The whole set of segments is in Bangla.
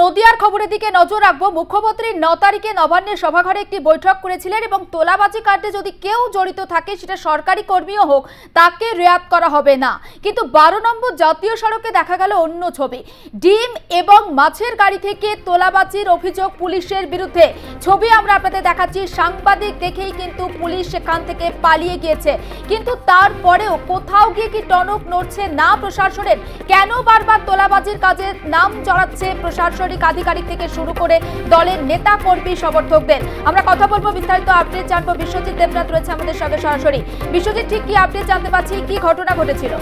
নদিয়ার খবরের দিকে নজর রাখব। মুখ্যমন্ত্রী ন তারিখে নবান্নের সভাঘরে একটি বৈঠক করেছিলেন এবং তোলাবাজি কাণ্ডে যদি কেউ জড়িত থাকে, সেটা সরকারি কর্মীও হোক, তাকে রেয়াত করা হবে না। কিন্তু বারো নম্বর জাতীয় সড়কে দেখা গেল অন্য ছবি। ডিম এবং মাছের গাড়ি থেকে তোলাবাজির অভিযোগ পুলিশের বিরুদ্ধে। ছবি আমরা আপনাদের দেখাচ্ছি। সাংবাদিক দেখেই কিন্তু পুলিশ সেখান থেকে পালিয়ে গিয়েছে। কিন্তু তারপরেও কোথাও গিয়ে কি টনক নড়ছে না প্রশাসনের? কেন বারবার তোলাবাজির কাজে নাম জড়াচ্ছে প্রশাসনিক আধিকারিক থেকে শুরু করে দলের নেতা কর্মী সমর্থকদের। আমরা কথা বলব, বিস্তারিত আপডেট জানব। বিশ্বজিৎ দেবনাথ রয়েছে আমাদের সঙ্গে সরাসরি। বিশ্বজিৎ, ঠিক কি আপডেট জানতে পাচ্ছি কি ঘটনা ঘটেছিল?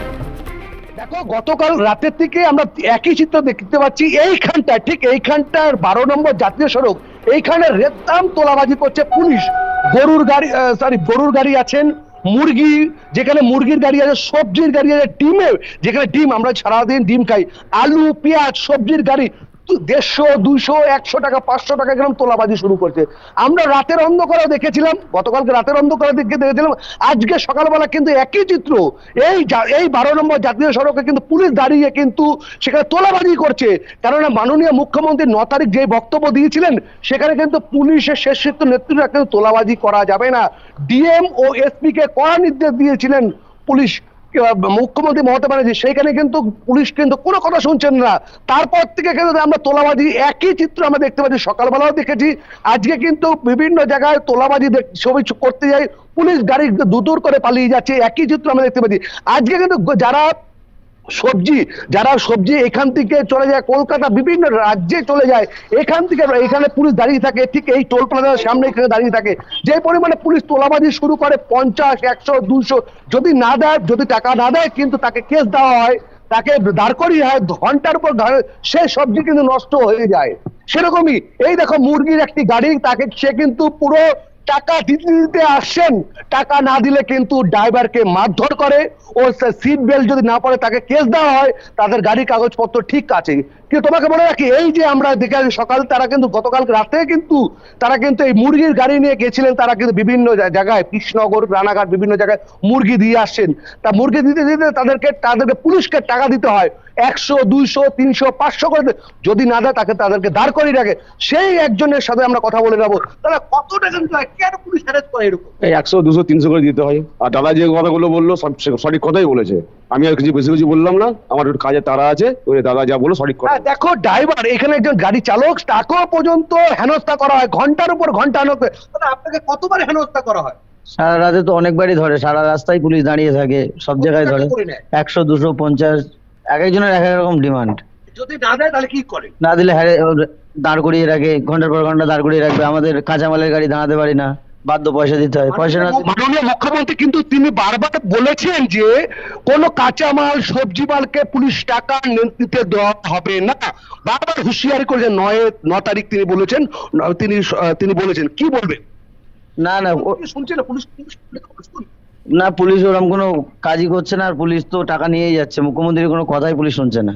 দেখো, গতকাল রাতের থেকে আমরা একই চিত্র দেখতে পাচ্ছি। এইখানটা ঠিক এইখানটার বারো নম্বর জাতীয় সড়ক, এইখানে রেতাম তোলাবাজি করছে পুলিশ। গরুর গাড়ি সরি গরুর গাড়ি আছেন, মুরগি, যেখানে মুরগির গাড়ি আছে, সবজির গাড়ি আছে ডিমের যেখানে ডিম, আমরা সারাদিন ডিম খাই। আলু, পেঁয়াজ, সবজির গাড়ি দেড়শো, দুইশো, একশো টাকা, পাঁচশো টাকা গ্রাম তোলাবাজি শুরু করছে। আমরা রাতের অন্ধকারে দেখেছিলাম, গতকালকে রাতের অন্ধকারে দেখে দেখেছিলাম, আজকে সকালবেলা কিন্তু একই চিত্র। এই এই বারো নম্বর জাতীয় সড়কে কিন্তু পুলিশ দাঁড়িয়ে কিন্তু সেখানে তোলাবাজি করছে। কেননা মাননীয় মুখ্যমন্ত্রী ন তারিখ যে বক্তব্য দিয়েছিলেন, সেখানে কিন্তু পুলিশের শেষ নেতৃত্বে কিন্তু তোলাবাজি করা যাবে না। ডিএম ও এসপি কে কড়া নির্দেশ দিয়েছিলেন পুলিশ। মুখ্যমন্ত্রী মমতা ব্যানার্জি সেইখানে কিন্তু পুলিশ কিন্তু কোনো কথা শুনছেন না। তারপর থেকে কিন্তু আমরা তোলাবাজি, একই চিত্র আমরা দেখতে পাচ্ছি। সকালবেলাও দেখেছি। আজকে কিন্তু বিভিন্ন জায়গায় তোলাবাজি ছবি করতে যাই, পুলিশ গাড়ি দুদূর করে পালিয়ে যাচ্ছে, একই চিত্র আমরা দেখতে পাচ্ছি। আজকে কিন্তু যারা সবজি, যারা সবজি এখান থেকে চলে যায় কলকাতা, বিভিন্ন রাজ্যে চলে যায়, এখান থেকে এখানে পুলিশ দাঁড়িয়ে থাকে, ঠিক এই টোল প্লাজার সামনে এখানে দাঁড়িয়ে থাকে। যে পরিমাণে পুলিশ তোলাবাজি শুরু করে পঞ্চাশ, একশো, দুশো, যদি না দেয়, যদি টাকা না দেয়, কিন্তু তাকে কেস দেওয়া হয়, তাকে দাঁড় করিয়ে হয়, ঘণ্টার পর সে সবজি কিন্তু নষ্ট হয়ে যায়। সেরকমই, এই দেখো মুরগির একটি গাড়ি, তাকে সে কিন্তু পুরো টাকা দিতে দিতে আসছেন টাকা না দিলে কিন্তু ড্রাইভারকে মারধর করে ও সিট বেল্ট যদি না পড়ে তাকে কেস দেওয়া হয়, তাদের গাড়ির কাগজপত্র ঠিক আছে। কিন্তু তোমাকে মনে রাখি, এই যে আমরা দেখে সকাল, তারা কিন্তু গতকাল রাতে কিন্তু, তারা কিন্তু এই মুরগির গাড়ি নিয়ে গেছিলেন, তারা কিন্তু বিভিন্ন জায়গায়, কৃষ্ণনগর, রানাঘাট, বিভিন্ন জায়গায় মুরগি দিয়ে আসছেন তা মুরগি দিতে দিতে তাদেরকে তাদেরকে পুলিশকে টাকা দিতে হয়, একশো, দুইশো, তিনশো, পাঁচশো করে যদি না দেয় তাকে তাদেরকে দাঁড় করিয়ে রাখে। সেই একজনের সাথে আমরা কথা বলে যাব তাহলে কত টাকা কেন পুলিশ অ্যারেস্ট করে এরকম? এই একশো দুশো তিনশো করে দিতে হয়। আর দাদা যে কথাগুলো বলল সব সঠিক কথাই বলেছে। আমি আর কিছু বেশি কিছু বললাম না। আমার একটু কাজে তারা আছে ওই দাদা যা বলল সঠিক কথা। হ্যাঁ দেখো ড্রাইভার এখানে একজন গাড়ি চালক তাকেও পর্যন্ত হেনস্থা করা হয়। ঘণ্টার উপর ঘণ্টা আপনাকে কতবার হেনস্থা করা হয়? সারা রাতে তো অনেকবারই ধরে। সারা রাস্তায় পুলিশ দাঁড়িয়ে থাকে সব জায়গায় ধরে। একশো দুশো পঞ্চাশ এক একজনের এক এক রকম ডিমান্ড। যদি না দেয় তাহলে কি করে? না দিলে হ্যারে দাঁড় করিয়ে রাখে ঘণ্টার পর ঘণ্টা দাঁড় করিয়ে রাখবে। আমাদের কাঁচামালের গাড়ি দাঁড়াতে পারি না বাধ্য পয়সা দিতে হয়। পয়সা না মাননীয় মুখ্যমন্ত্রী কিন্তু তিনি বারবার বলেছেন যে কোন কাঁচামাল সবজি মালকে পুলিশ টাকা নিতে দেওয়া হবে না। বারবার হুঁশিয়ারি করেছেন নয় ন তারিখ তিনি বলেছেন তিনি তিনি বলেছেন। কি বলবেন? না না শুনছেন? না পুলিশ না পুলিশ ওরকম কোনো কাজই করছে না আর পুলিশ তো টাকা নিয়েই যাচ্ছে। মুখ্যমন্ত্রীর কোনো কথাই পুলিশ শুনছে না।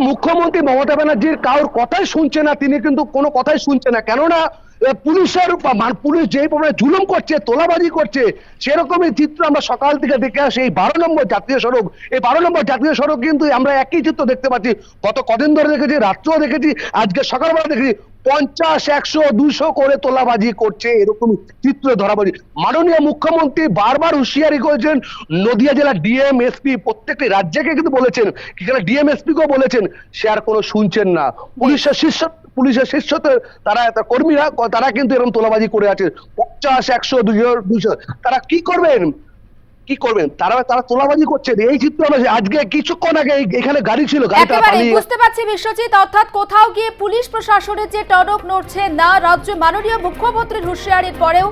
মুখ্যমন্ত্রী মমতা ব্যানার্জির কারোর কথাই শুনছে না তিনি কিন্তু কোনো কথাই শুনছে না। কেননা পুলিশের মান- পুলিশ যে পরিমাণে জুলুম করছে তোলাবাজি করছে সেরকমই চিত্র আমরা সকাল থেকে দেখে আসি। এই বারো নম্বর জাতীয় সড়ক এই বারো নম্বর জাতীয় সড়ক কিন্তু আমরা একই চিত্র দেখতে পাচ্ছি। গত কদিন ধরে দেখেছি রাত্রেও দেখেছি আজকে সকালবেলা দেখেছি পঞ্চাশ একশো দুশো করে তোলাবাজি করছে এরকম চিত্র ধরা পড়ি। মাননীয় মুখ্যমন্ত্রী বারবার হুঁশিয়ারি করেছেন নদিয়া জেলার ডিএম এসপি প্রত্যেকটি রাজ্যকে কিন্তু বলেছেন এখানে ডিএম এসপি কেও বলেছেন সে আর কোনো শুনছেন না। পুলিশের শীর্ষ পুলিশের শীর্ষতে তারা কর্মীরা তারা কিন্তু এরকম তোলাবাজি করে আছে। পঞ্চাশ একশো দুশো দুশো তারা কি করবেন? কি করবেন? তারা তারা তোলাবাজি করছেন এই চিত্র আমরা আজকে কিছুক্ষণ আগে এখানে গাড়ি ছিল গাড়িটা পালিয়ে বুঝতে পারছি বিশ্বজিৎ অর্থাৎ কোথাও গিয়ে পুলিশ প্রশাসনের যে টনক নড়ছে না রাজ্য মাননীয় মুখ্যমন্ত্রীর হুঁশিয়ারির পরেও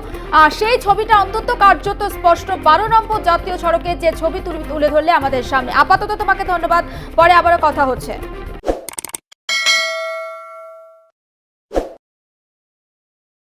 সেই ছবিটা অন্তত কার্যত স্পষ্ট। বারো নম্বর জাতীয় সড়কে যে ছবি তুলে তুলে ধরলে আমাদের সামনে। আপাতত তোমাকে ধন্যবাদ। পরে আবারও কথা হচ্ছে।